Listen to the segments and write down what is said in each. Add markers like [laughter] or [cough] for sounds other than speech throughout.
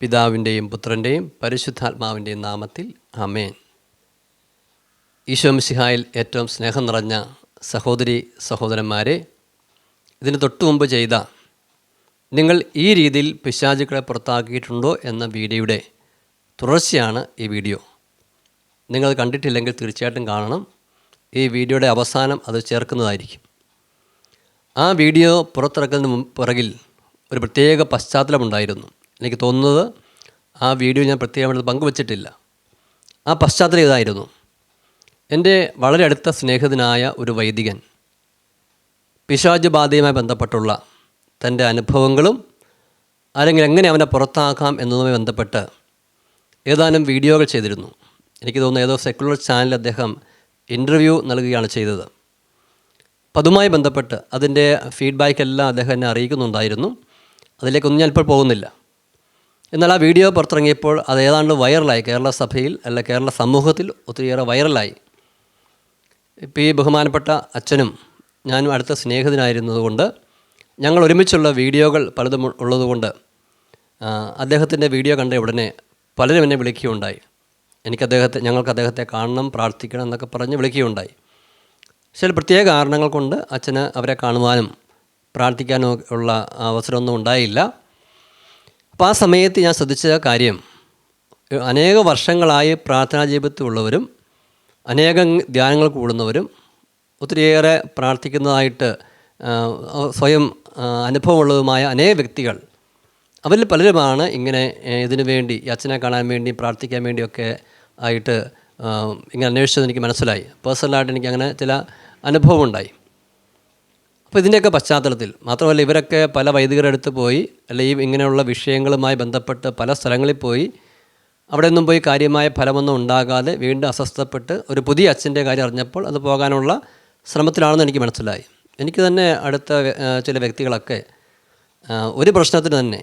പിതാവിന്റെയും പുത്രന്റെയും പരിശുദ്ധാത്മാവിന്റെയും നാമത്തിൽ ആമേൻ. ഈശോമിശിഹായിൽ ഏറ്റവും സ്നേഹം നിറഞ്ഞ സഹോദരി സഹോദരന്മാരെ ഇതിന് തൊട്ടു മുമ്പ് ചെയ്ത നിങ്ങൾ ഈ രീതിയിൽ പിശാചുക്കളെ പുറത്താക്കിയിട്ടുണ്ടോ എന്ന വീഡിയോയുടെ തുടർച്ചയാണ് ഈ വീഡിയോ. നിങ്ങൾ കണ്ടിട്ടില്ലെങ്കിൽ തീർച്ചയായിട്ടും കാണണം. ഈ വീഡിയോയുടെ അവസാനം അത് ചേർക്കുന്നതായിരിക്കും. ആ വീഡിയോ പുറത്തിറക്കുന്നതിന് പിറകിൽ ഒരു പ്രത്യേക പശ്ചാത്തലമുണ്ടായിരുന്നു. എനിക്ക് തോന്നുന്നത് ആ വീഡിയോ ഞാൻ പ്രത്യേകമായിട്ട് പങ്കുവച്ചിട്ടില്ല. ആ പശ്ചാത്തലം ഇതായിരുന്നു. എന്റെ വളരെ അടുത്ത സ്നേഹിതനായ ഒരു വൈദികൻ പിശാജ് ബാധയുമായി ബന്ധപ്പെട്ടുള്ള തന്റെ അനുഭവങ്ങളും അല്ലെങ്കിൽ എങ്ങനെ അവനെ പുറത്താക്കാം എന്നതുമായി ബന്ധപ്പെട്ട് ഏതാനും വീഡിയോകൾ ചെയ്തിരുന്നു. എനിക്ക് തോന്നുന്നു ഏതോ സെക്കുലർ ചാനലിൽ അദ്ദേഹം ഇന്റർവ്യൂ നൽകുകയാണ് ചെയ്തത്. അപ്പം അതുമായി ബന്ധപ്പെട്ട് അതിന്റെ ഫീഡ്ബാക്ക് എല്ലാം അദ്ദേഹം എന്നെ അറിയിക്കുന്നുണ്ടായിരുന്നു. അതിലേക്കൊന്നും ഞാൻ ഇപ്പോൾ പോകുന്നില്ല. എന്നാൽ ആ വീഡിയോ പുറത്തിറങ്ങിയപ്പോൾ അത് ഏതാണ്ട് വൈറലായി. കേരള സഭയിൽ അല്ല കേരള സമൂഹത്തിൽ ഒത്തിരിയേറെ വൈറലായി. ഇപ്പോൾ ഈ ബഹുമാനപ്പെട്ട അച്ഛനും ഞാനും അടുത്ത സ്നേഹിതനായിരുന്നതുകൊണ്ട് ഞങ്ങൾ ഒരുമിച്ചുള്ള വീഡിയോകൾ പലതും ഉള്ളതുകൊണ്ട് അദ്ദേഹത്തിന്റെ വീഡിയോ കണ്ട ഉടനെ പലരും എന്നെ വിളിക്കുകയുണ്ടായി. എനിക്ക് അദ്ദേഹത്തെ ഞങ്ങൾക്ക് അദ്ദേഹത്തെ കാണണം പ്രാർത്ഥിക്കണം എന്നൊക്കെ പറഞ്ഞ് വിളിക്കുകയുണ്ടായി. ചില പ്രത്യേക കാരണങ്ങൾ കൊണ്ട് അച്ഛന് അവരെ കാണുവാനും പ്രാർത്ഥിക്കാനും ഉള്ള അവസരമൊന്നും ഉണ്ടായില്ല. അപ്പോൾ ആ സമയത്ത് ഞാൻ ശ്രദ്ധിച്ച കാര്യം അനേക വർഷങ്ങളായി പ്രാർത്ഥനാ ജീവിതത്തിലുള്ളവരും അനേകം ധ്യാനങ്ങൾ കൂടുന്നവരും ഒത്തിരിയേറെ പ്രാർത്ഥിക്കുന്നതായിട്ട് സ്വയം അനുഭവമുള്ളതുമായ അനേക വ്യക്തികൾ അവരിൽ പലരുമാണ് ഇങ്ങനെ ഇതിനു വേണ്ടി അച്ഛനെ കാണാൻ വേണ്ടി പ്രാർത്ഥിക്കാൻ വേണ്ടിയൊക്കെ ആയിട്ട് ഇങ്ങനെ അന്വേഷിച്ചത് എനിക്ക് മനസ്സിലായി. പേഴ്സണലായിട്ട് എനിക്ക് അങ്ങനെ ചില അനുഭവം ഉണ്ടായി അപ്പോൾ ഇതിന്റെയൊക്കെ പശ്ചാത്തലത്തിൽ മാത്രമല്ല ഇവരൊക്കെ പല വൈദികരുടെ അടുത്ത് പോയി അല്ലെങ്കിൽ ഇങ്ങനെയുള്ള വിഷയങ്ങളുമായി ബന്ധപ്പെട്ട് പല സ്ഥലങ്ങളിൽ പോയി അവിടെ നിന്നും പോയി കാര്യമായ ഫലമൊന്നും ഉണ്ടാകാതെ വീണ്ടും അസ്വസ്ഥപ്പെട്ട് ഒരു പുതിയ അച്ഛന്റെ കാര്യം അറിഞ്ഞപ്പോൾ അത് പോകാനുള്ള ശ്രമത്തിലാണെന്ന് എനിക്ക് മനസ്സിലായി. എനിക്ക് തന്നെ അടുത്ത ചില വ്യക്തികളൊക്കെ ഒരു പ്രശ്നത്തിന് തന്നെ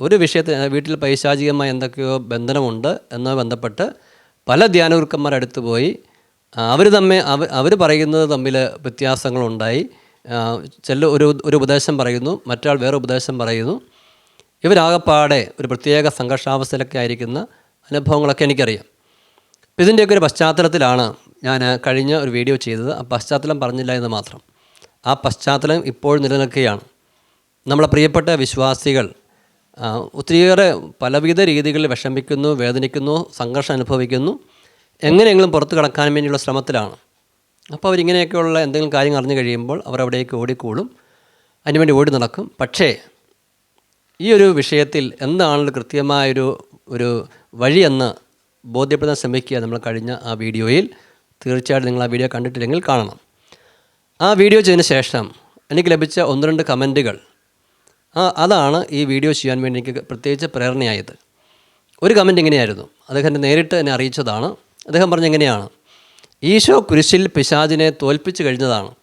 ഒരു വിഷയത്തിന് വീട്ടിൽ പൈശാചികമായ എന്തൊക്കെയോ ബന്ധനമുണ്ട് എന്നോ ബന്ധപ്പെട്ട് പല ധ്യാനഗുരുക്കന്മാരുടെ അടുത്ത് പോയി അവർ തമ്മിൽ അവർ പറയുന്നത് തമ്മിൽ വ്യത്യാസങ്ങളുണ്ടായി. ചില ഒരു ഒരു ഉപദേശം പറയുന്നു മറ്റാൾ വേറെ ഉപദേശം പറയുന്നു. ഇവരാകപ്പാടെ ഒരു പ്രത്യേക സംഘർഷാവസ്ഥയിലൊക്കെ ആയിരിക്കുന്ന അനുഭവങ്ങളൊക്കെ എനിക്കറിയാം. അപ്പോൾ ഇതിന്റെയൊക്കെ ഒരു പശ്ചാത്തലത്തിലാണ് ഞാൻ കഴിഞ്ഞ ഒരു വീഡിയോ ചെയ്തത്. ആ പശ്ചാത്തലം പറഞ്ഞില്ല എന്ന് മാത്രം. ആ പശ്ചാത്തലം ഇപ്പോൾ നിലനിൽക്കുകയാണ്. നമ്മളെ പ്രിയപ്പെട്ട വിശ്വാസികൾ ഒത്തിരിയേറെ പലവിധ രീതികളിൽ വിഷമിക്കുന്നു വേദനിക്കുന്നു സംഘർഷം അനുഭവിക്കുന്നു. എങ്ങനെയെങ്കിലും പുറത്തു കടക്കാൻ വേണ്ടിയുള്ള ശ്രമത്തിലാണ്. അപ്പോൾ അവരിങ്ങനെയൊക്കെയുള്ള എന്തെങ്കിലും കാര്യങ്ങൾ അറിഞ്ഞു കഴിയുമ്പോൾ അവർ അവിടേക്ക് ഓടിക്കൂടും. അതിനുവേണ്ടി ഓടി നടക്കും. പക്ഷേ ഈ ഒരു വിഷയത്തിൽ എന്താണ് കൃത്യമായൊരു ഒരു വഴിയെന്ന് ബോധ്യപ്പെടുത്താൻ ശ്രമിക്കുക നമ്മൾ കഴിഞ്ഞ ആ വീഡിയോയിൽ. തീർച്ചയായിട്ടും നിങ്ങൾ ആ വീഡിയോ കണ്ടിട്ടില്ലെങ്കിൽ കാണണം. ആ വീഡിയോ ചെയ്തതിന് ശേഷം എനിക്ക് ലഭിച്ച ഒന്ന് രണ്ട് കമന്റുകൾ. ആ അതാണ് ഈ വീഡിയോ ചെയ്യാൻ വേണ്ടി എനിക്ക് പ്രത്യേകിച്ച് പ്രേരണയായത്. ഒരു കമന്റ് ഇങ്ങനെയായിരുന്നു. അദ്ദേഹം നേരിട്ട് എന്നെ അറിയിച്ചതാണ്. അദ്ദേഹം പറഞ്ഞ എങ്ങനെയാണ്? ഈശോ കുരിശിൽ പിശാചിനെ തോൽപ്പിച്ചു കഴിഞ്ഞതാണ്.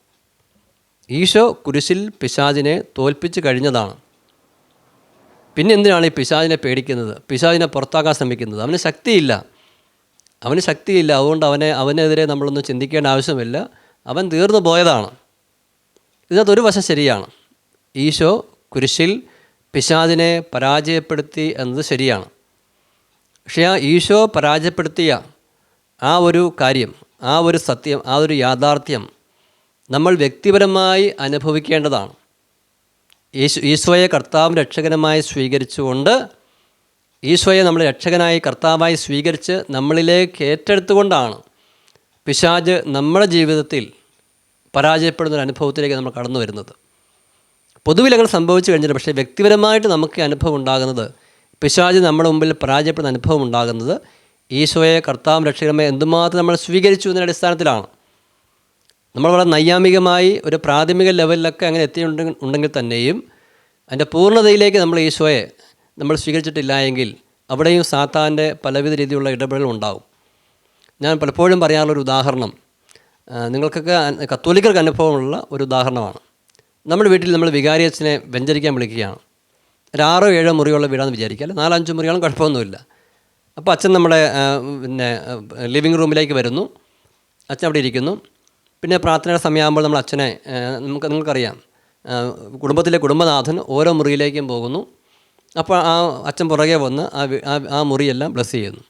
ഈശോ കുരിശിൽ പിശാചിനെ തോൽപ്പിച്ചു കഴിഞ്ഞതാണ്. പിന്നെ എന്തിനാണ് ഈ പിശാചിനെ പേടിക്കുന്നത്? പിശാചിനെ പുറത്താക്കാൻ ശ്രമിക്കുന്നത്? അവന് ശക്തിയില്ല. അവന് ശക്തിയില്ല. അതുകൊണ്ട് അവനെ അവനെതിരെ നമ്മളൊന്നും ചിന്തിക്കേണ്ട ആവശ്യമില്ല. അവൻ തീർന്നു പോയതാണ്. ഇതിനകത്ത് ഒരു വശം ശരിയാണ്. ഈശോ കുരിശിൽ പിശാദിനെ പരാജയപ്പെടുത്തി എന്നത് ശരിയാണ്. പക്ഷേ ആ ഈശോ പരാജയപ്പെടുത്തിയ ആ ഒരു കാര്യം ആ ഒരു സത്യം ആ ഒരു യാഥാർത്ഥ്യം നമ്മൾ വ്യക്തിപരമായി അനുഭവിക്കേണ്ടതാണ്. ഈശോ ഈശോയെ കർത്താവ് രക്ഷകനമായി സ്വീകരിച്ചുകൊണ്ട് ഈശോയെ നമ്മൾ രക്ഷകനായി കർത്താവായി സ്വീകരിച്ച് നമ്മളിലേക്ക് ഏറ്റെടുത്തുകൊണ്ടാണ് പിശാജ് നമ്മുടെ ജീവിതത്തിൽ പരാജയപ്പെടുന്ന ഒരു അനുഭവത്തിലേക്ക് നമ്മൾ കടന്നു വരുന്നത്. പൊതുവിൽ അങ്ങനെ സംഭവിച്ചു കഴിഞ്ഞിട്ട് പക്ഷേ വ്യക്തിപരമായിട്ട് നമുക്ക് അനുഭവം ഉണ്ടാകുന്നത് പിശാജ് നമ്മുടെ മുമ്പിൽ പരാജയപ്പെടുന്ന അനുഭവം ഉണ്ടാകുന്നത് ഈശോയെ കർത്താവ് രക്ഷകരമേ എന്തുമാത്രം നമ്മൾ സ്വീകരിച്ചു എന്നതിന്റെ അടിസ്ഥാനത്തിലാണ്. നമ്മൾ വളരെ നൈയാമികമായി ഒരു പ്രാഥമിക ലെവലിലൊക്കെ അങ്ങനെ എത്തിയുണ്ട് ഉണ്ടെങ്കിൽ തന്നെയും അതിന്റെ പൂർണതയിലേക്ക് നമ്മൾ ഈശോയെ നമ്മൾ സ്വീകരിച്ചിട്ടില്ല എങ്കിൽ അവിടെയും സാത്താന്റെ പലവിധ രീതിയിലുള്ള ഇടപെടൽ ഉണ്ടാവും. ഞാൻ പലപ്പോഴും പറയാറുള്ളൊരു ഉദാഹരണം നിങ്ങൾക്കൊക്കെ കത്തോലിക്കർക്ക് അനുഭവമുള്ള ഒരു ഉദാഹരണമാണ്. നമ്മുടെ വീട്ടിൽ നമ്മൾ വികാരി അച്ഛനെ വെഞ്ചരിക്കാൻ വിളിക്കുകയാണ്. ഒരു ആറോ ഏഴോ മുറിയുള്ള വീടാണെന്ന് വിചാരിക്കുക അല്ലെ? നാലഞ്ച് മുറികളും കുഴപ്പമൊന്നുമില്ല. അപ്പോൾ അച്ഛൻ നമ്മുടെ പിന്നെ ലിവിങ് റൂമിലേക്ക് വരുന്നു. അച്ഛൻ അവിടെ ഇരിക്കുന്നു. പിന്നെ പ്രാർത്ഥനയുടെ സമയമാകുമ്പോൾ നമ്മൾ അച്ഛനെ നമുക്ക് നിങ്ങൾക്കറിയാം കുടുംബത്തിലെ കുടുംബനാഥൻ ഓരോ മുറിയിലേക്കും പോകുന്നു. അപ്പോൾ ആ അച്ഛൻ പുറകെ വന്ന് ആ ആ മുറിയെല്ലാം ബ്ലസ് ചെയ്യുന്നു.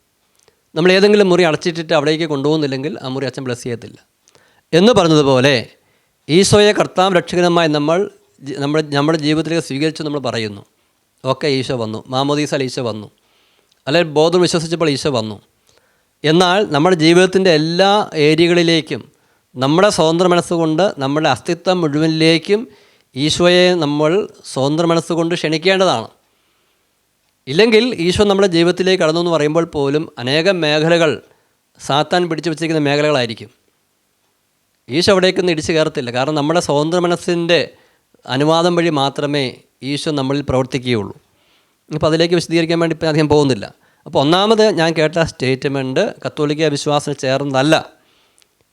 നമ്മൾ ഏതെങ്കിലും മുറി അടച്ചിട്ടിട്ട് അവിടേക്ക് കൊണ്ടുപോകുന്നില്ലെങ്കിൽ ആ മുറി അച്ഛൻ ബ്ലസ് ചെയ്യത്തില്ല. എന്ന് പറഞ്ഞതുപോലെ ഈശോയെ കർത്താവ് രക്ഷകനുമായി നമ്മൾ നമ്മുടെ നമ്മുടെ ജീവിതത്തിലേക്ക് സ്വീകരിച്ചു നമ്മൾ പറയുന്നു. ഓക്കെ ഈശോ വന്നു. മാമോദീസാൽ ഈശോ വന്നു. അല്ലെങ്കിൽ ബോധം വിശ്വസിച്ചപ്പോൾ ഈശോ വന്നു. എന്നാൽ നമ്മുടെ ജീവിതത്തിന്റെ എല്ലാ ഏരിയകളിലേക്കും നമ്മുടെ സ്വതന്ത്ര മനസ്സുകൊണ്ട് നമ്മുടെ അസ്തിത്വം മുഴുവനിലേക്കും ഈശോയെ നമ്മൾ സ്വതന്ത്ര മനസ്സുകൊണ്ട് ക്ഷണിക്കേണ്ടതാണ്. ഇല്ലെങ്കിൽ ഈശോ നമ്മുടെ ജീവിതത്തിലേക്ക് കടന്നു എന്ന് പറയുമ്പോൾ പോലും അനേകം മേഖലകൾ സാത്താൻ പിടിച്ചു വച്ചിരിക്കുന്ന മേഖലകളായിരിക്കും. ഈശോ അവിടേക്കൊന്നും ഇടിച്ചു കയറത്തില്ല. കാരണം നമ്മുടെ സ്വതന്ത്ര മനസ്സിന്റെ അനുവാദം വഴി മാത്രമേ ഈശോ നമ്മളിൽ പ്രവർത്തിക്കുകയുള്ളൂ. അപ്പോൾ അതിലേക്ക് വിശദീകരിക്കാൻ വേണ്ടി ഇപ്പം അധികം പോകുന്നില്ല. അപ്പോൾ ഒന്നാമത് ഞാൻ കേട്ട സ്റ്റേറ്റ്മെന്റ് കത്തോലിക്ക വിശ്വാസം ചേർന്നതല്ല.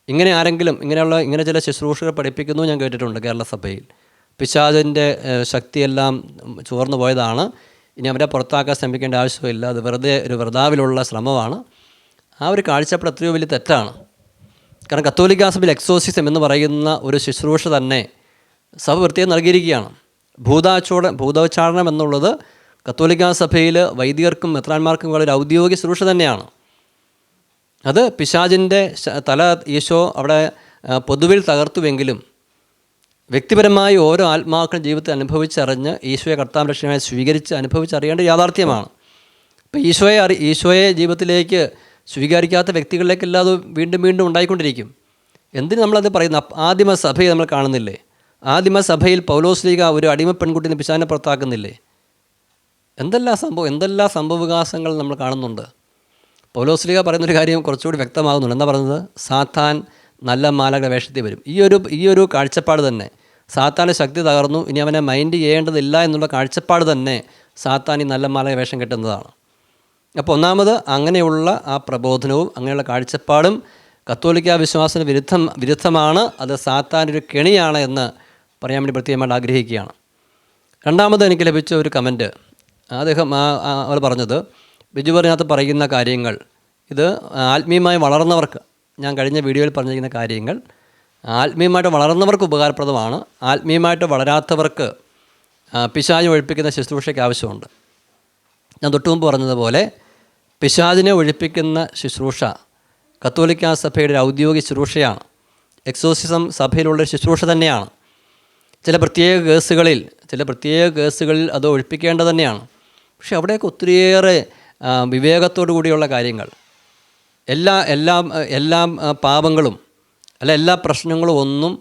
ഇങ്ങനെ ആരെങ്കിലും ഇങ്ങനെയുള്ള ഇങ്ങനെ ചില ശുശ്രൂഷകൾ പഠിപ്പിക്കുന്നു ഞാൻ കേട്ടിട്ടുണ്ട് കേരള സഭയിൽ. പിശാചിന്റെ ശക്തിയെല്ലാം ചോർന്നു പോയതാണ്. ഇനി അവരെ പുറത്താക്കാൻ ശ്രമിക്കേണ്ട ആവശ്യമില്ല. അത് വെറുതെ ഒരു വ്രതാവിലുള്ള ശ്രമമാണ്. ആ ഒരു കാഴ്ചപ്പാട് എത്രയോ വലിയ തെറ്റാണ്. കാരണം കത്തോലിക്ക സഭയിൽ എക്സോസിസം എന്ന് പറയുന്ന ഒരു ശുശ്രൂഷ തന്നെ സഭ വൃത്തിയെ നൽകിയിരിക്കുകയാണ്. ഭൂതാച്ചോട ഭൂതോച്ചാടനം എന്നുള്ളത് കത്തോലിക്ക സഭയിൽ വൈദികർക്കും മെത്രാന്മാർക്കും ഉള്ള ഒരു ഔദ്യോഗിക ശുശ്രൂഷ തന്നെയാണ്. അത് പിശാജിന്റെ തല ഈശോ അവിടെ പൊതുവിൽ തകർത്തുവെങ്കിലും വ്യക്തിപരമായി ഓരോ ആത്മാക്കളും ജീവിതത്തിൽ അനുഭവിച്ചറിഞ്ഞ് ഈശോയെ കർത്താവ് ലക്ഷ്യമായി സ്വീകരിച്ച് അനുഭവിച്ചറിയേണ്ട യാഥാർത്ഥ്യമാണ്. ഇപ്പോൾ ഈശോയെ അറി ഈശോയെ ജീവിതത്തിലേക്ക് സ്വീകരിക്കാത്ത വ്യക്തികളിലേക്കെല്ലാം അത് വീണ്ടും വീണ്ടും ഉണ്ടായിക്കൊണ്ടിരിക്കും. എന്തിനു നമ്മളത് പറയുന്നു ആദിമ സഭയെ നമ്മൾ കാണുന്നില്ലേ? ആദിമ സഭയിൽ പൗലോസ്ലീഗ ഒരു അടിമ പെൺകുട്ടിനെ പിശാനെ പുറത്താക്കുന്നില്ലേ? എന്തെല്ലാം സംഭവം എന്തെല്ലാം സംഭവവികാസങ്ങൾ നമ്മൾ കാണുന്നുണ്ട്? പൗലോസ്ലിക പറയുന്നൊരു കാര്യം കുറച്ചുകൂടി വ്യക്തമാകുന്നുണ്ട്. എന്താ പറയുന്നത്? സാത്താൻ നല്ല മാലകളുടെ വേഷത്തിൽ വരും. ഈ ഒരു ഈ ഒരു കാഴ്ചപ്പാട് തന്നെ സാത്താന്റെ ശക്തി തകർന്നു ഇനി അവനെ മൈൻഡ് ചെയ്യേണ്ടതില്ല എന്നുള്ള കാഴ്ചപ്പാട് തന്നെ സാത്താൻ ഈ നല്ല മാലക വേഷം കെട്ടുന്നതാണ്. അപ്പോൾ ഒന്നാമത് അങ്ങനെയുള്ള ആ പ്രബോധനവും അങ്ങനെയുള്ള കാഴ്ചപ്പാടും കത്തോലിക്ക വിശ്വാസത്തിന് വിരുദ്ധം വിരുദ്ധമാണ്. അത് സാത്താന്റെ ഒരു കെണിയാണ് എന്ന് പറയാൻ വേണ്ടി പ്രത്യേകമായിട്ട് ആഗ്രഹിക്കുകയാണ്. രണ്ടാമത് എനിക്ക് ലഭിച്ച ഒരു കമന്റ് അദ്ദേഹം അവർ പറഞ്ഞത് ബിജു പറഞ്ഞകത്ത് പറയുന്ന കാര്യങ്ങൾ ഇത് ആത്മീയമായി വളർന്നവർക്ക് ഞാൻ കഴിഞ്ഞ വീഡിയോയിൽ പറഞ്ഞിരിക്കുന്ന കാര്യങ്ങൾ ആത്മീയമായിട്ട് വളർന്നവർക്ക് ഉപകാരപ്രദമാണ് ആത്മീയമായിട്ട് വളരാത്തവർക്ക് പിശാചിനെ ഒഴിപ്പിക്കുന്ന ശുശ്രൂഷയ്ക്ക് ആവശ്യമുണ്ട്. ഞാൻ തൊട്ടു മുമ്പ് പറഞ്ഞതുപോലെ പിശാചിനെ ഒഴിപ്പിക്കുന്ന ശുശ്രൂഷ കത്തോലിക്ക സഭയുടെ ഒരു ഔദ്യോഗിക ശുശ്രൂഷയാണ്. എക്സോസിസം സഭയിലുള്ള ശുശ്രൂഷ തന്നെയാണ്. ചില പ്രത്യേക കേസുകളിൽ ചില പ്രത്യേക കേസുകളിൽ അത് ഒഴിപ്പിക്കേണ്ടത് തന്നെയാണ്. പക്ഷെ അവിടെയൊക്കെ ഒത്തിരിയേറെ വിവേകത്തോടു കൂടിയുള്ള കാര്യങ്ങൾ. എല്ലാ എല്ലാ എല്ലാ പാപങ്ങളും അല്ല എല്ലാ പ്രശ്നങ്ങളും ഒന്നും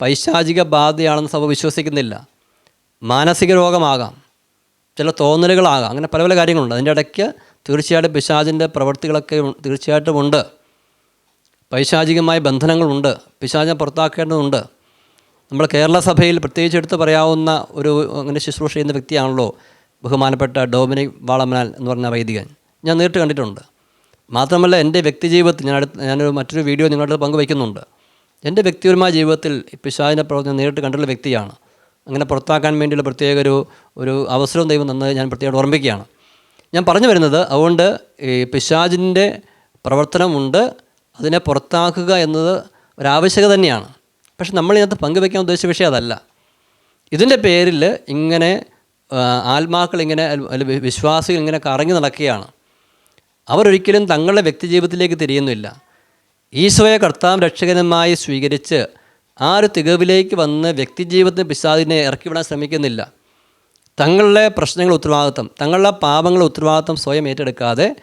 പൈശാചിക ബാധയാണെന്ന് സഭ വിശ്വസിക്കുന്നില്ല. മാനസിക രോഗമാകാം ചില തോന്നലുകളാകാം അങ്ങനെ പല പല കാര്യങ്ങളുണ്ട്. അതിന്റെ ഇടയ്ക്ക് തീർച്ചയായിട്ടും പിശാചിന്റെ പ്രവൃത്തികളൊക്കെ തീർച്ചയായിട്ടും ഉണ്ട്. പൈശാചികമായ ബന്ധനങ്ങളുണ്ട് പിശാചിനെ പുറത്താക്കേണ്ടതുണ്ട്. നമ്മൾ കേരള സഭയിൽ പ്രത്യേകിച്ച് എടുത്ത് പറയാവുന്ന ഒരു അങ്ങനെ ശുശ്രൂഷ ചെയ്യുന്ന വ്യക്തിയാണല്ലോ ബഹുമാനപ്പെട്ട ഡോമിനിക് വാളമനാൽ എന്ന് പറഞ്ഞ വൈദികൻ. ഞാൻ നേരിട്ട് കണ്ടിട്ടുണ്ട്. മാത്രമല്ല എന്റെ വ്യക്തി ജീവിതത്തിൽ ഞാൻ അടുത്ത് ഞാനൊരു മറ്റൊരു വീഡിയോ നിങ്ങളുടെ പങ്കുവയ്ക്കുന്നുണ്ട്. എന്റെ വ്യക്തിപരമായ ജീവിതത്തിൽ പിശാചിനെ പ്രവർത്തനം നേരിട്ട് കണ്ടുള്ള വ്യക്തിയാണ്. അങ്ങനെ പുറത്താക്കാൻ വേണ്ടിയുള്ള പ്രത്യേക ഒരു ഒരു അവസരവും ദൈവം തന്നത് ഞാൻ പ്രത്യേകം ഓർമ്മിക്കുകയാണ്. ഞാൻ പറഞ്ഞു വരുന്നത് അതുകൊണ്ട് ഈ പിശാചിന്റെ പ്രവർത്തനമുണ്ട് അതിനെ പുറത്താക്കുക എന്നത് ഒരാവശ്യകത തന്നെയാണ്. പക്ഷെ നമ്മൾ ഇതിനകത്ത് പങ്കുവയ്ക്കാൻ ഉദ്ദേശിച്ച വിഷയം അതല്ല. ഇതിന്റെ പേരിൽ ഇങ്ങനെ ആത്മാക്കൾ ഇങ്ങനെ വിശ്വാസികൾ ഇങ്ങനെ കറങ്ങി നടക്കുകയാണ്. അവരൊരിക്കലും തങ്ങളുടെ വ്യക്തിജീവിതത്തിലേക്ക് തിരിയുന്നില്ല. ഈശോയെ കർത്താവ് രക്ഷകനുമായി സ്വീകരിച്ച് ആ ഒരു തികവിലേക്ക് വന്ന് വ്യക്തിജീവിതത്തിന് പിശാദിനെ ഇറക്കിവിടാൻ ശ്രമിക്കുന്നില്ല. തങ്ങളുടെ പ്രശ്നങ്ങൾ ഉത്തരവാദിത്വം തങ്ങളുടെ പാപങ്ങൾ ഉത്തരവാദിത്വം സ്വയം ഏറ്റെടുക്കാതെ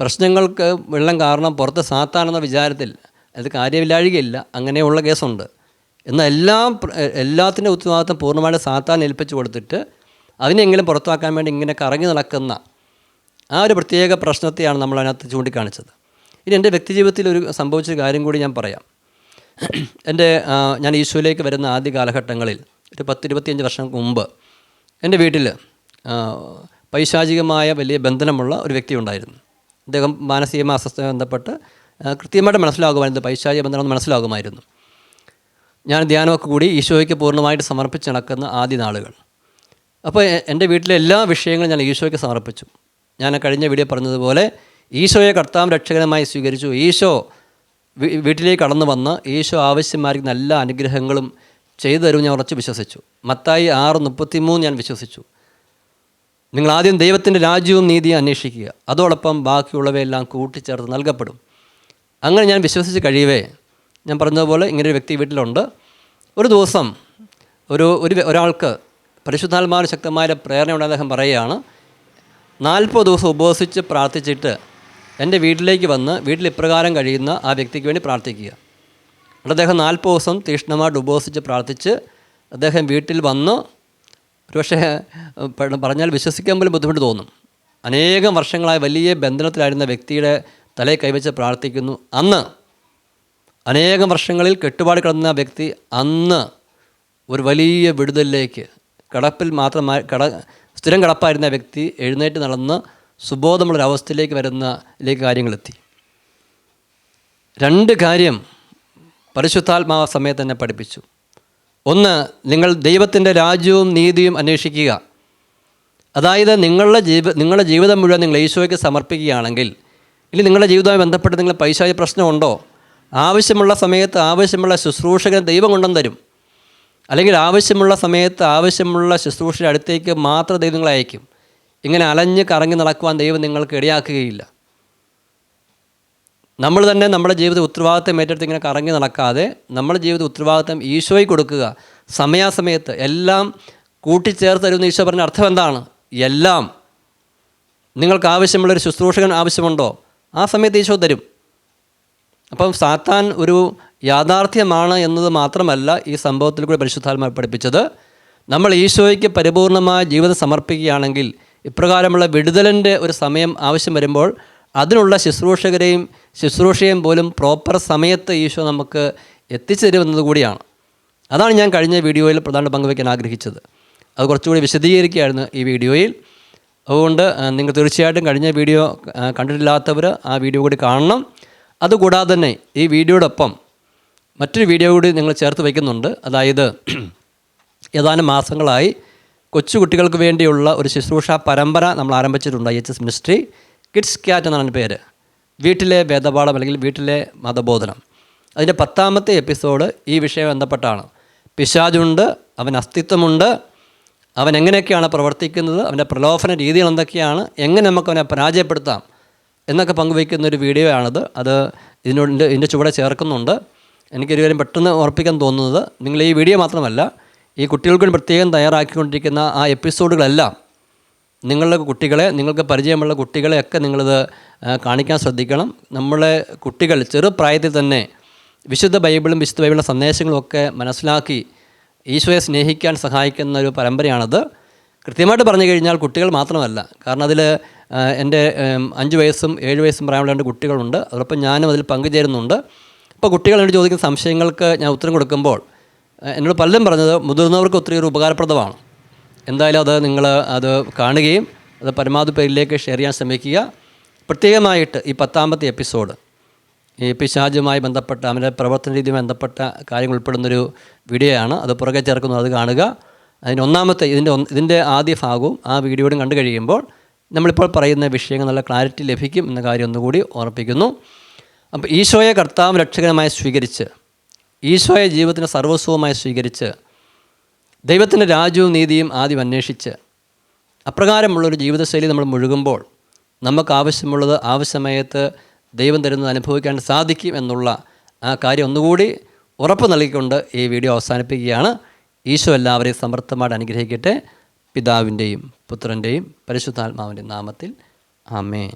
പ്രശ്നങ്ങൾക്ക് വെള്ളം കാരണം പുറത്ത് സാത്താനെന്ന വിചാരത്തിൽ അത് കാര്യമില്ലാഴികയില്ല അങ്ങനെയുള്ള കേസുണ്ട്. എന്നാൽ എല്ലാം എല്ലാത്തിന്റെ ഉത്തരവാദിത്വം പൂർണമായിട്ട് സാത്താൻ ഏൽപ്പിച്ചു കൊടുത്തിട്ട് അതിനെങ്കിലും പുറത്താക്കാൻ വേണ്ടി ഇങ്ങനെ കറങ്ങി നടക്കുന്ന ആ ഒരു പ്രത്യേക പ്രശ്നത്തെയാണ് നമ്മൾ അതിനകത്ത് ചൂണ്ടിക്കാണിച്ചത്. ഇനി എന്റെ വ്യക്തിജീവിതത്തിൽ ഒരു സംഭവിച്ച കാര്യം കൂടി ഞാൻ പറയാം. എന്റെ ഞാൻ ഈശോയിലേക്ക് വരുന്ന ആദ്യ കാലഘട്ടങ്ങളിൽ ഒരു പത്ത് ഇരുപത്തിയഞ്ച് വർഷം മുമ്പ് എന്റെ വീട്ടിൽ പൈശാചികമായ വലിയ ബന്ധനമുള്ള ഒരു വ്യക്തി ഉണ്ടായിരുന്നു. അദ്ദേഹം മാനസികമായ അസ്വസ്ഥത ബന്ധപ്പെട്ട് കൃത്യമായിട്ട് മനസ്സിലാകുമായിരുന്നു പൈശാചിക ബന്ധനം മനസ്സിലാകുമായിരുന്നു. ഞാൻ ധ്യാനമൊക്കെ കൂടി ഈശോയ്ക്ക് പൂർണമായിട്ട് സമർപ്പിച്ച് നടക്കുന്ന ആദ്യ നാളുകൾ. അപ്പോൾ എന്റെ വീട്ടിലെ എല്ലാ വിഷയങ്ങളും ഞാൻ ഈശോയ്ക്ക് സമർപ്പിച്ചു. ഞാൻ കഴിഞ്ഞ വീഡിയോ പറഞ്ഞതുപോലെ ഈശോയെ കർത്താവ് രക്ഷകനമായി സ്വീകരിച്ചു. ഈശോ വീട്ടിലേക്ക് കടന്നു വന്ന് ഈശോ ആവശ്യമായിരിക്കുന്ന എല്ലാ അനുഗ്രഹങ്ങളും ചെയ്തു തരും ഞാൻ ഉറച്ച് വിശ്വസിച്ചു. മത്തായി ആറ് മുപ്പത്തി മൂന്ന് ഞാൻ വിശ്വസിച്ചു. നിങ്ങൾ ആദ്യം ദൈവത്തിന്റെ രാജ്യവും നീതിയും അന്വേഷിക്കുക. അതോടൊപ്പം ബാക്കിയുള്ളവയെല്ലാം കൂട്ടിച്ചേർത്ത് നൽകപ്പെടും. അങ്ങനെ ഞാൻ വിശ്വസിച്ച് കഴിയവേ ഞാൻ പറഞ്ഞതുപോലെ ഇങ്ങനൊരു വ്യക്തി വീട്ടിലുണ്ട്. ഒരു ദിവസം ഒരു ഒരു ഒരാൾക്ക് പരിശുദ്ധാത്മാവിന് ശക്തമായ പ്രേരണയോടെ അദ്ദേഹം പറയുകയാണ് നാൽപ്പത് ദിവസം ഉപവസിച്ച് പ്രാർത്ഥിച്ചിട്ട് എന്റെ വീട്ടിലേക്ക് വന്ന് വീട്ടിൽ ഇപ്രകാരം കഴിയുന്ന ആ വ്യക്തിക്ക് വേണ്ടി പ്രാർത്ഥിക്കുക. എന്നിട്ട് അദ്ദേഹം നാൽപ്പത് ദിവസം തീക്ഷ്ണമായിട്ട് ഉപവസിച്ച് പ്രാർത്ഥിച്ച് അദ്ദേഹം വീട്ടിൽ വന്ന് ഒരുപക്ഷെ പറഞ്ഞാൽ വിശ്വസിക്കാൻ പോലും ബുദ്ധിമുട്ട് തോന്നും. അനേകം വർഷങ്ങളായി വലിയ ബന്ധനത്തിലായിരുന്ന വ്യക്തിയുടെ തലയിൽ കൈവച്ച് പ്രാർത്ഥിക്കുന്നു. അന്ന് അനേകം വർഷങ്ങളിൽ കെട്ടുപാട് കിടന്ന വ്യക്തി അന്ന് ഒരു വലിയ വിടുതലിലേക്ക് കിടപ്പിൽ മാത്രമായി കട സ്ഥിരം കടപ്പായിരുന്ന വ്യക്തി എഴുന്നേറ്റ് നടന്ന് സുബോധമുള്ള അവസ്ഥയിലേക്ക് വരുന്ന ലേക്ക് കാര്യങ്ങളെത്തി. രണ്ട് കാര്യം പരിശുദ്ധാത്മാവ സമയത്ത് തന്നെ പഠിപ്പിച്ചു. ഒന്ന് നിങ്ങൾ ദൈവത്തിന്റെ രാജ്യവും നീതിയും അന്വേഷിക്കുക. അതായത് നിങ്ങളുടെ ജീവ നിങ്ങളുടെ ജീവിതം മുഴുവൻ നിങ്ങൾ ഈശോയ്ക്ക് സമർപ്പിക്കുകയാണെങ്കിൽ ഇനി നിങ്ങളുടെ ജീവിതവുമായി ബന്ധപ്പെട്ട് നിങ്ങൾ പൈശാചി പ്രശ്നമുണ്ടോ? ആവശ്യമുള്ള സമയത്ത് ആവശ്യമുള്ള ശുശ്രൂഷകൻ ദൈവം കൊണ്ടുവന്ന് തരും. അല്ലെങ്കിൽ ആവശ്യമുള്ള സമയത്ത് ആവശ്യമുള്ള ശുശ്രൂഷയുടെ അടുത്തേക്ക് മാത്രം ദൈവം അയക്കും. ഇങ്ങനെ അലഞ്ഞ് കറങ്ങി നടക്കുവാൻ ദൈവം നിങ്ങൾക്ക് ഇടയാക്കുകയില്ല. നമ്മൾ തന്നെ നമ്മുടെ ജീവിത ഉത്തരവാദിത്തം ഏറ്റെടുത്ത് ഇങ്ങനെ കറങ്ങി നടക്കാതെ നമ്മുടെ ജീവിത ഉത്തരവാദിത്തം ഈശോയ്ക്ക് കൊടുക്കുക. സമയാസമയത്ത് എല്ലാം കൂട്ടിച്ചേർത്ത് തരുമെന്ന് ഈശോ പറഞ്ഞ അർത്ഥം എന്താണ്? എല്ലാം. നിങ്ങൾക്ക് ആവശ്യമുള്ളൊരു ശുശ്രൂഷകൻ ആവശ്യമുണ്ടോ? ആ സമയത്ത് ഈശോ തരും. അപ്പം സാത്താൻ ഒരു യാഥാർത്ഥ്യമാണ് എന്നത് മാത്രമല്ല ഈ സംഭവത്തിൽ കൂടി പരിശുദ്ധാത്മാ പഠിപ്പിച്ചത്. നമ്മൾ ഈശോയ്ക്ക് പരിപൂർണമായ ജീവിതം സമർപ്പിക്കുകയാണെങ്കിൽ ഇപ്രകാരമുള്ള വിടുതലിന്റെ ഒരു സമയം ആവശ്യം വരുമ്പോൾ അതിനുള്ള ശുശ്രൂഷകരെയും ശുശ്രൂഷയും പോലും പ്രോപ്പർ സമയത്ത് ഈശോ നമുക്ക് എത്തിച്ചു തരുമെന്നത് കൂടിയാണ്. അതാണ് ഞാൻ കഴിഞ്ഞ വീഡിയോയിൽ പ്രധാന പങ്കുവയ്ക്കാൻ ആഗ്രഹിച്ചത്. അത് കുറച്ചുകൂടി വിശദീകരിക്കുകയായിരുന്നു ഈ വീഡിയോയിൽ. അതുകൊണ്ട് നിങ്ങൾ തീർച്ചയായിട്ടും കഴിഞ്ഞ വീഡിയോ കണ്ടിട്ടില്ലാത്തവർ ആ വീഡിയോ കൂടി കാണണം. അതുകൂടാതെ തന്നെ ഈ വീഡിയോടൊപ്പം മറ്റൊരു വീഡിയോ കൂടി നിങ്ങൾ ചേർത്ത് വയ്ക്കുന്നുണ്ട്. അതായത് [clears throat] ഏതാനും മാസങ്ങളായി കൊച്ചുകുട്ടികൾക്ക് വേണ്ടിയുള്ള ഒരു ശുശ്രൂഷ പരമ്പര നമ്മൾ ആരംഭിച്ചിട്ടുണ്ട് I H S ministry kids cat എന്നാണ് പേര്. വീട്ടിലെ വേദപാഠം അല്ലെങ്കിൽ വീട്ടിലെ മതബോധനം. അതിന്റെ പത്താമത്തെ എപ്പിസോഡ് ഈ വിഷയം ബന്ധപ്പെട്ടാണ്. പിശാജുണ്ട് അവൻ അസ്തിത്വമുണ്ട് അവൻ എങ്ങനെയൊക്കെയാണ് പ്രവർത്തിക്കുന്നത് അവന്റെ പ്രലോഭന രീതികൾ എന്തൊക്കെയാണ് എങ്ങനെ നമുക്ക് അവനെ പരാജയപ്പെടുത്താം എന്നൊക്കെ പങ്കുവയ്ക്കുന്ന ഒരു വീഡിയോ ആണിത്. അത് ഇതിനോട് ഇതിന്റെ ചുവടെ ചേർക്കുന്നുണ്ട്. എനിക്കൊരു കാര്യം പെട്ടെന്ന് ഓർപ്പിക്കാൻ തോന്നുന്നത് നിങ്ങൾ ഈ വീഡിയോ മാത്രമല്ല ഈ കുട്ടികൾക്ക് പ്രത്യേകം തയ്യാറാക്കിക്കൊണ്ടിരിക്കുന്ന ആ എപ്പിസോഡുകളെല്ലാം നിങ്ങളുടെ കുട്ടികളെ നിങ്ങൾക്ക് പരിചയമുള്ള കുട്ടികളെയൊക്കെ നിങ്ങളിത് കാണിക്കാൻ ശ്രദ്ധിക്കണം. നമ്മളെ കുട്ടികൾ ചെറുപ്രായത്തിൽ തന്നെ വിശുദ്ധ ബൈബിളും വിശുദ്ധ ബൈബിളിന്റെ സന്ദേശങ്ങളും ഒക്കെ മനസ്സിലാക്കി ഈശോയെ സ്നേഹിക്കാൻ സഹായിക്കുന്ന ഒരു പരമ്പരയാണത്. കൃത്യമായിട്ട് പറഞ്ഞു കഴിഞ്ഞാൽ കുട്ടികൾ മാത്രമല്ല കാരണം അതിൽ എന്റെ അഞ്ച് വയസ്സും ഏഴ് വയസ്സും പ്രായമുള്ള രണ്ട് കുട്ടികളുണ്ട്. അതോടൊപ്പം ഞാനും അതിൽ പങ്കുചേരുന്നുണ്ട്. അപ്പോൾ കുട്ടികൾ എന്നോട് ചോദിക്കുന്ന സംശയങ്ങൾക്ക് ഞാൻ ഉത്തരം കൊടുക്കുമ്പോൾ എന്നോട് പലരും പറഞ്ഞത് മുതിർന്നവർക്ക് ഒത്തിരി ഒരു ഉപകാരപ്രദമാണ്. എന്തായാലും അത് നിങ്ങൾ അത് കാണുകയും അത് പരമാവധി പേരിലേക്ക് ഷെയർ ചെയ്യാൻ ശ്രമിക്കുക. പ്രത്യേകമായിട്ട് ഈ പത്താമത്തെ എപ്പിസോഡ് ഈ പിശാജുമായി ബന്ധപ്പെട്ട അവന്റെ പ്രവർത്തന രീതിയുമായി ബന്ധപ്പെട്ട കാര്യങ്ങൾ ഉൾപ്പെടുന്നൊരു വീഡിയോ ആണ് അത് പുറകെ ചേർക്കുന്നു അത് കാണുക. അതിന് ഒന്നാമത്തെ ഇതിന്റെ ഇതിന്റെ ആദ്യ ഭാഗവും ആ വീഡിയോയും കണ്ടു കഴിയുമ്പോൾ നമ്മളിപ്പോൾ പറയുന്ന വിഷയങ്ങൾ നല്ല ക്ലാരിറ്റി ലഭിക്കും എന്ന കാര്യം ഒന്നുകൂടി ഓർപ്പിക്കുന്നു. അപ്പോൾ ഈശോയെ കർത്താവും രക്ഷകനുമായി സ്വീകരിച്ച് ഈശോയെ ജീവിതത്തിന്റെ സർവസ്വവുമായി സ്വീകരിച്ച് ദൈവത്തിന്റെ രാജ്യവും നീതിയും ആദ്യം അന്വേഷിച്ച് അപ്രകാരമുള്ളൊരു ജീവിതശൈലി നമ്മൾ മുഴുകുമ്പോൾ നമുക്ക് ആവശ്യമുള്ളത് ആവശ്യമയത്ത് ദൈവം തരുന്നത് അനുഭവിക്കാൻ സാധിക്കും എന്നുള്ള ആ കാര്യം ഒന്നുകൂടി ഉറപ്പ് നൽകിക്കൊണ്ട് ഈ വീഡിയോ അവസാനിപ്പിക്കുകയാണ്. ഈശോ എല്ലാവരെയും സമർത്ഥമായിട്ട് അനുഗ്രഹിക്കട്ടെ. പിതാവിന്റെയും പുത്രന്റെയും പരിശുദ്ധാത്മാവിന്റെയും നാമത്തിൽ. ആമേ